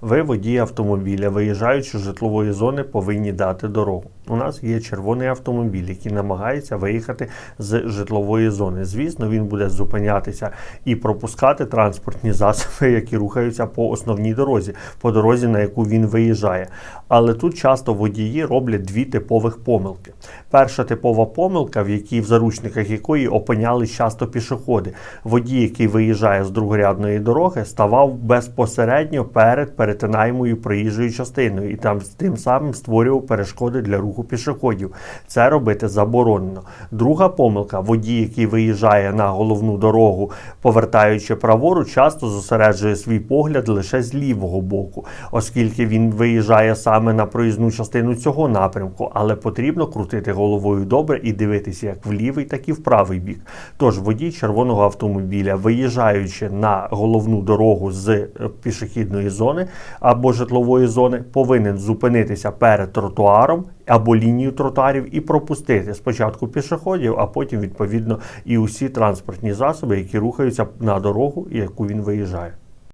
Ви, водії автомобіля, виїжджаючи з житлової зони, повинні дати дорогу. У нас є червоний автомобіль, який намагається виїхати з житлової зони. Звісно, він буде зупинятися і пропускати транспортні засоби, які рухаються по основній дорозі, по дорозі, на яку він виїжджає. Але тут часто водії роблять дві типових помилки. Перша типова помилка, в якій в заручниках якої опинялись часто пішоходи. Водій, який виїжджає з другорядної дороги, ставав безпосередньо перед перетинаємою проїжджою частиною і там тим самим створював перешкоди для руху пішоходів. Це робити заборонено. Друга помилка: водій, який виїжджає на головну дорогу, повертаючи праворуч, часто зосереджує свій погляд лише з лівого боку, оскільки він виїжджає саме на проїзну частину цього напрямку, але потрібно крутити головою добре і дивитися як в лівий, так і в правий бік. Тож водій червоного автомобіля, виїжджаючи на головну дорогу з е, пішохідної зони або житлової зони, повинен зупинитися перед тротуаром або лінією тротуарів і пропустити спочатку пішоходів, а потім відповідно і усі транспортні засоби, які рухаються на дорогу, яку він виїжджає.